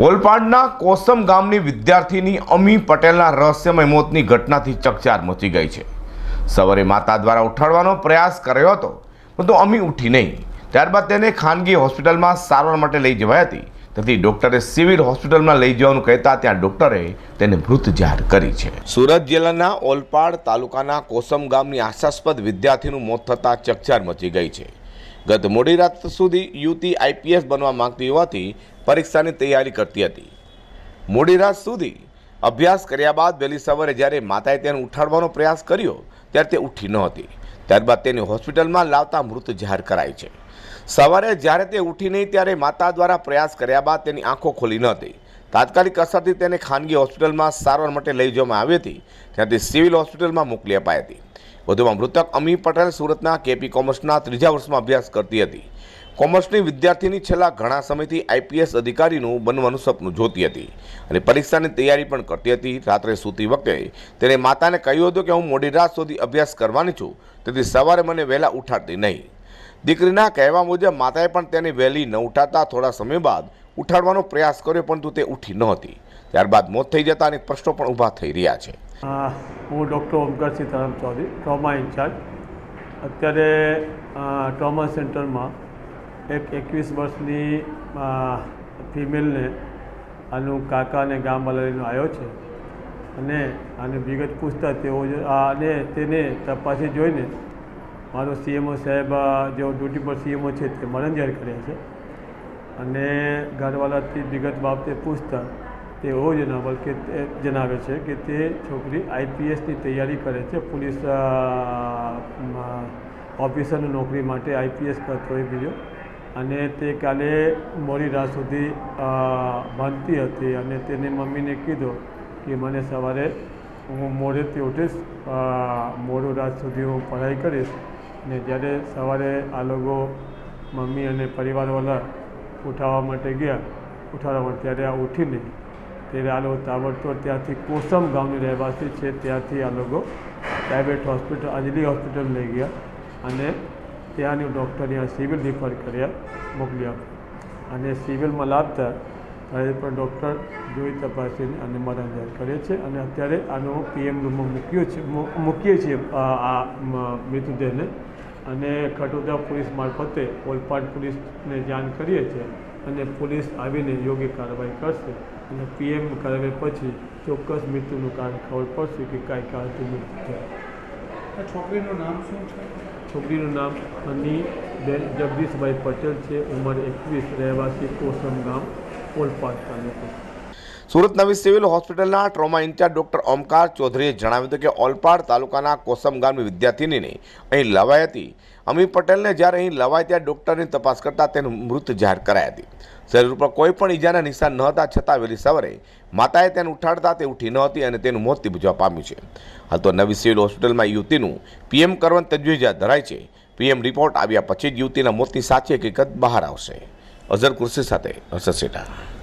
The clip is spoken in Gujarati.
ઓલપાડના કોસમ ગામની વિદ્યાર્થીની અમી પટેલના રહસ્યમય મોતની ઘટનાથી ચકચાર મચી ગઈ છે. સવારે માતા દ્વારા ઉઠાડવાનો પ્રયાસ કર્યો હતો, પરંતુ અમી ઉઠી નહીં. ત્યારબાદ તેને ખાનગી હોસ્પિટલમાં સારવાર માટે લઈ જવાઈ હતી. તેથી ડોક્ટરે સિવિલ હોસ્પિટલમાં લઈ જવાનું કહેતા ત્યાં ડોક્ટરે તેને મૃત જાહેર કરી છે. સુરત જિલ્લાના ઓલપાડ તાલુકાના કોસમ ગામની આશાસ્પદ વિદ્યાર્થીનું મોત થતાં ચકચાર મચી ગઈ છે. ગત મોડી રાત સુધી યુવતી આઈપીએસ બનવા માંગતી હોવાથી પરીક્ષાની તૈયારી કરતી હતી. મોડી રાત સુધી અભ્યાસ કર્યા બાદ વહેલી સવારે જ્યારે માતાએ તેને ઉઠાડવાનો પ્રયાસ કર્યો, ત્યારે તે ઉઠી નહોતી ત્યારબાદ તેને હોસ્પિટલમાં લાવતા મૃત જાહેર કરાઈ છે. સવારે જ્યારે તે ઉઠી નહીં, ત્યારે માતા દ્વારા પ્રયાસ કર્યા બાદ તેની આંખો ખોલી નહોતી તાત્કાલિક અસરથી તેને ખાનગી હોસ્પિટલમાં સારવાર માટે લઈ જવામાં આવી હતી. ત્યાંથી સિવિલ હોસ્પિટલમાં મોકલી અપાઈ હતી. વધુમાં મૃતક અમી પટેલ સુરતના કેપી કોમર્સના ત્રીજા વર્ષમાં અભ્યાસ કરતી હતી. કોમર્સની વિદ્યાર્થીની છેલ્લા ઘણા સમયથી આઈપીએસ અધિકારીનું બનવાનું સપનું જોતી હતી અને પરીક્ષાની તૈયારી પણ કરતી હતી. રાત્રે સૂતી વખતે તેણે માતાને કહ્યું હતું કે હું મોડી રાત સુધી અભ્યાસ કરવાની છું, તેથી સવારે મને વહેલા ઉઠાડતી નહીં. દીકરીના કહેવા મુજબ માતાએ પણ તેને વહેલી ન ઉઠાડતા થોડા સમય બાદ ઉઠાડવાનો પ્રયાસ કર્યો, પરંતુ તે ઉઠી નહોતી ત્યારબાદ મોત થઈ જતા અનેક પ્રશ્નો પણ ઊભા થઈ રહ્યા છે. હું doctor Omkar Sitaram Chaudhari, trauma incharge. અત્યારે ટ્રોમા સેન્ટરમાં એક એકવીસ વર્ષની ફિમેલને આનું કાકા અને ગામવાળા લઈને આવ્યો છે. અને આને વિગત પૂછતા તેઓ અને તેને તપાસી જોઈને મારો સીએમઓ સાહેબ જેઓ ડ્યુટી પર સીએમઓ છે તે મરણ જાહેર કર્યા છે. અને ઘરવાળાથી વિગત બાબતે પૂછતા તેઓ જણાવલ કે તે જણાવે છે કે તે છોકરી આઈપીએસની તૈયારી કરે છે, પોલીસ ઓફિસરની નોકરી માટે આઈપીએસ કરતો હોય બીજો. અને તે કાલે મોડી રાત સુધી બાંધતી હતી અને તેની મમ્મીને કીધું કે મને સવારે હું મોડેથી ઉઠીશ મોડું રાત સુધી હું પઢાઈ કરીશ. ને જ્યારે સવારે આ લોકો મમ્મી અને પરિવારવાળા ઉઠાવવા માટે ગયા, ઉઠાવવા માટે ત્યારે આ ઉઠી નહીં. ત્યારે આ લોકો ત્યાંથી કોસમ ગામની રહેવાસી છે. ત્યાંથી આ લોકો પ્રાઇવેટ હોસ્પિટલ અંજલી હોસ્પિટલ લઈ ગયા અને ત્યાંની ડૉક્ટર ત્યાં સિવિલ રિફર કર્યા મોકલી આપ્યા અને સિવિલમાં લાવતા ત્યારે પણ ડૉક્ટર જોઈ તપાસીને અને મરણ કરે છે. અને અત્યારે આનો પીએમ રૂમમાં મૂક્યો છે મૂકીએ છીએ આ મૃતદેહને. અને ખટોદા પોલીસ મારફતે ઓલપાડ પોલીસને જાણ કરીએ છીએ. અને પોલીસ આવીને યોગ્ય કાર્યવાહી કરશે અને પીએમ કાર્યવાહી પછી ચોક્કસ મૃત્યુનું કારણ ખબર પડશે કે કાંઈ કારણથી મૃત્યુ થયું. છોકરીનું નામ શું છે? છોકરીનું નામ હની બેન જગદીશભાઈ પટેલ છે. ઉંમર એકવીસ. રહેવાસી કોસમ ગામ ઓલપાડ તાલુકો સુરત નવી સિવિલ હોસ્પિટલના ટ્રોમા ઇન્ચાર્જ ડોક્ટર ઓમકાર ચૌધરીએ જણાવ્યું હતું કે ઓલપાડ તાલુકાના કોસમ ગામની વિદ્યાર્થીનીને અહીં લવાઈ હતી. અમી પટેલને જ્યારે અહીં લવાય ત્યાં ડોક્ટરની તપાસ કરતાં તેનું મૃત જાહેર કરાઈ હતી. શરીર ઉપર કોઈ પણ ઈજાના નિશાન ન હતા, છતાં વહેલી સવારે માતાએ તેને ઉઠાડતા તે ઉઠી ન હતી અને તેનું મોત નિપજવા પામ્યું છે. હાલ તો નવી સિવિલ હોસ્પિટલમાં યુવતીનું પીએમ કરવાની તજવીજ ધરાય છે. પીએમ રિપોર્ટ આવ્યા પછી જ યુવતીના મોતની સાચી હકીકત બહાર આવશે. અઝર કુર્સી સાથે હર્ષદ સેઠા.